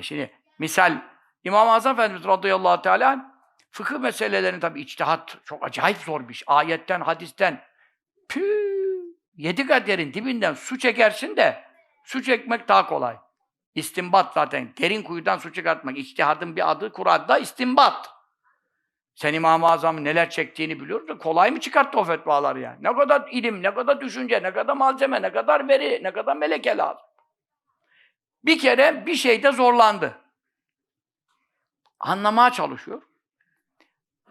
Şimdi misal İmam-ı Azam Efendimiz radıyallahu teala fıkıh meselelerini tabii içtihat çok acayip zor bir iş. Ayetten, hadisten pü yedi kaderin dibinden su çekersin de su çekmek daha kolay. İstinbat zaten. Derin kuyudan su çıkartmak. İçtihadın bir adı Kur'an'da istinbat. Sen İmam-ı Azam'ın neler çektiğini biliyorsun. da Kolay mı çıkarttı o fetvaları yani? Ne kadar ilim, ne kadar düşünce, ne kadar malzeme, ne kadar veri, ne kadar meleke lazım. Bir kere bir şeyde zorlandı. Anlamaya çalışıyor.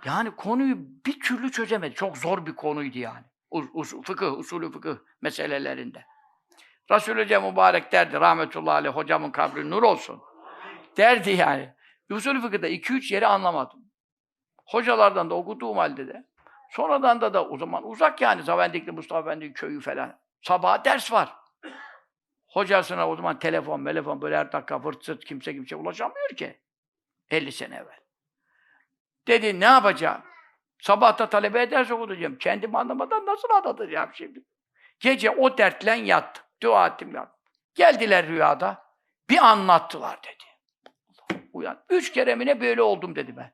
Yani konuyu bir türlü çözemedi. Çok zor bir konuydu yani. Us, us, fıkıh, usulü fıkıh meselelerinde. Resulü Cem Mübarek derdi rahmetullahi aleyh hocamın kabri nur olsun. Derdi yani. Usulü fıkıhda iki üç yeri anlamadım. Hocalardan da okuduğum halde de. Sonradan da da o zaman uzak yani Zavendikli Mustafa Efendi köyü falan. Sabah ders var. Hocasına o zaman telefon, telefon böyle her dakika fırt kimse kimse ulaşamıyor ki. 50 sene evvel. Dedi ne yapacağım? Sabahta talebeye ders okutacağım. Kendim anlamadan nasıl anlatacağım şimdi? Gece o dertle yattım. Dua ettim yattım. Geldiler rüyada. Bir anlattılar dedi. Uyan. Üç kere mi ne böyle oldum dedi ben.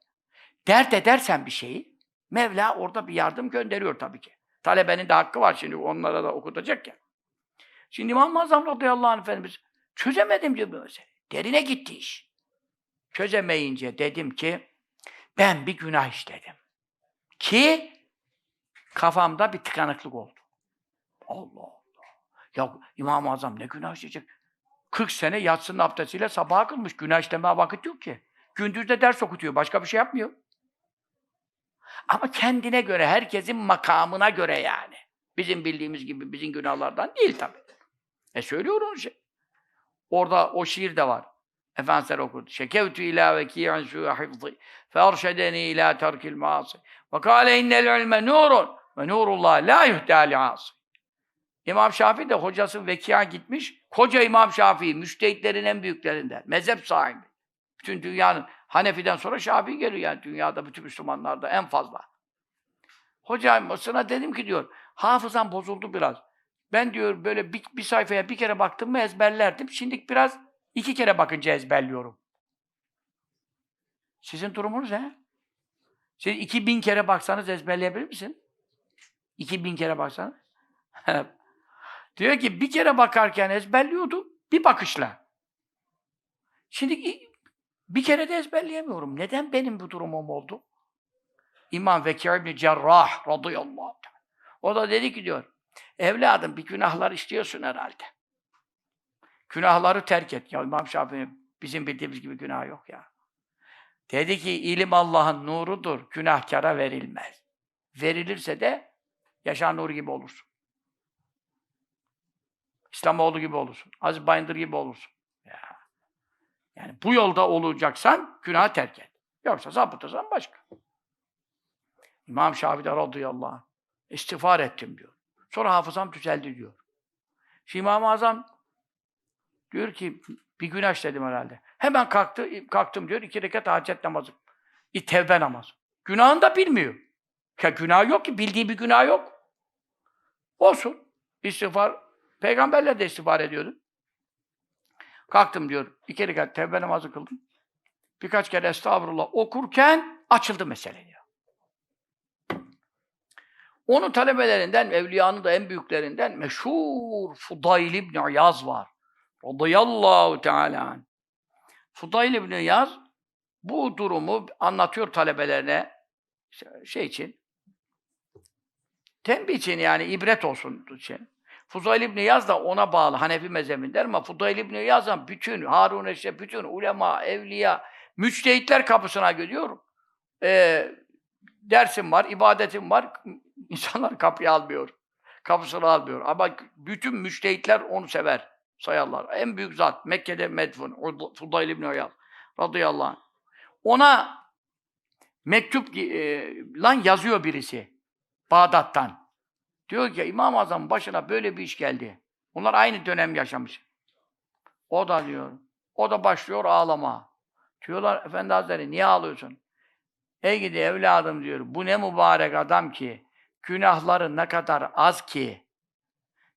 Dert edersen bir şeyi, Mevla orada bir yardım gönderiyor tabii ki. Talebenin de hakkı var şimdi onlara da okutacak ya. Şimdi İmam-ı Azam radıyallahu anh Efendimiz çözemedim diyor bu meseleyi. Derine gitti iş. Çözemeyince dedim ki ben bir günah işledim. Ki kafamda bir tıkanıklık oldu. Allah Allah. Ya İmam-ı Azam ne günah işleyecek? 40 sene yatsının abdestiyle sabaha kılmış. Günah işlemeye vakit yok ki. Gündüz de ders okutuyor. Başka bir şey yapmıyor. Ama kendine göre, herkesin makamına göre yani. Bizim bildiğimiz gibi bizim günahlardan değil tabii. E söylüyor onu şey. Orada o şiir de var. Efendimiz okudu. Şekevtü ilâ vekî'in su'a hifzı fe'arşedeni ilâ terkil maasi ve kâle innel ilme nurun ve nurullah la yuhdâ li'âsi İmam Şafii de hocası Veki'a gitmiş. Koca İmam Şafii, müştehitlerin en büyüklerinden. Mezhep sahibi. Bütün dünyanın, Hanefi'den sonra Şafii geliyor yani dünyada, bütün Müslümanlarda en fazla. Hocasına dedim ki diyor, hafızam bozuldu biraz. Ben diyor böyle bir, bir sayfaya bir kere baktım mı ezberlerdim. Şimdi biraz iki kere bakınca ezberliyorum. Sizin durumunuz ne? Siz iki bin kere baksanız ezberleyebilir misin? İki bin kere baksanız. Diyor ki bir kere bakarken ezberliyordum, bir bakışla. Şimdi bir kere de ezberleyemiyorum. Neden benim bu durumum oldu? İmam Vekî ibn Cerrah radıyallahu anh. O da dedi ki diyor, evladım bir günahlar işliyorsun herhalde. Günahları terk et. Ya İmam Şafii bizim bildiğimiz gibi günah yok ya. Dedi ki ilim Allah'ın nurudur, günahkara verilmez. Verilirse de Yaşar Nuri gibi olursun. İslamoğlu gibi olursun. Aziz Bayındır gibi olursun. Ya. Yani bu yolda olacaksan günah terk et. Yoksa sapıtırsan başka. İmam Şafii de radıyallahu anh istiğfar ettim diyor. Sonra hafızam düzeldi diyor. Şimdi İmam-ı Azam diyor ki bir günah işledim herhalde. Hemen kalktı, kalktım diyor. iki rekat hacet namazı. Bir tevbe namazı. Günahını da bilmiyor. Ya günah yok ki. Bildiği bir günah yok. Olsun. İstiğfar. Peygamberler de istiğfar ediyordu. Kalktım diyor. İki rekat tevbe namazı kıldım. Birkaç kere estağfurullah okurken açıldı mesele diyor. Onun talebelerinden, evliyanın da en büyüklerinden meşhur Fudayl İbni İyaz var. Radıyallahu Teala. Fudayl İbni İyaz bu durumu anlatıyor talebelerine şey için tembih için yani ibret olsun için. Fudayl İbni Yaz da ona bağlı Hanefi mezhebinden ama Fudayl İbni Yaz'dan bütün Harun Eşref, bütün ulema, evliya, müçtehitler kapısına gidiyor. Ee, dersim var, ibadetim var. İnsanlar kapıyı almıyor. Kapısını almıyor. Ama bütün müçtehitler onu sever. Sayarlar. En büyük zat. Mekke'de medfun. Fudayl İbni Yaz. Radıyallahu anh. Ona mektup e, lan yazıyor birisi. Bağdat'tan. Diyor ki İmam-ı Azam başına böyle bir iş geldi. Bunlar aynı dönem yaşamış. O da diyor. O da başlıyor ağlama. Diyorlar Efendi Hazretleri niye ağlıyorsun? Ey gidi evladım diyor. Bu ne mübarek adam ki günahları ne kadar az ki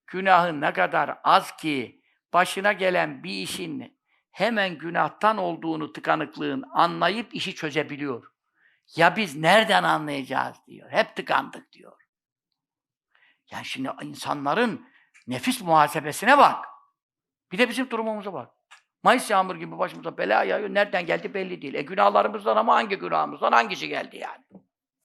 günahı ne kadar az ki başına gelen bir işin hemen günahtan olduğunu tıkanıklığın anlayıp işi çözebiliyor. Ya biz nereden anlayacağız diyor. Hep tıkandık diyor. Yani şimdi insanların nefis muhasebesine bak. Bir de bizim durumumuza bak. Mayıs yağmur gibi başımıza bela yağıyor. Nereden geldi belli değil. E günahlarımızdan ama hangi günahımızdan hangisi geldi yani?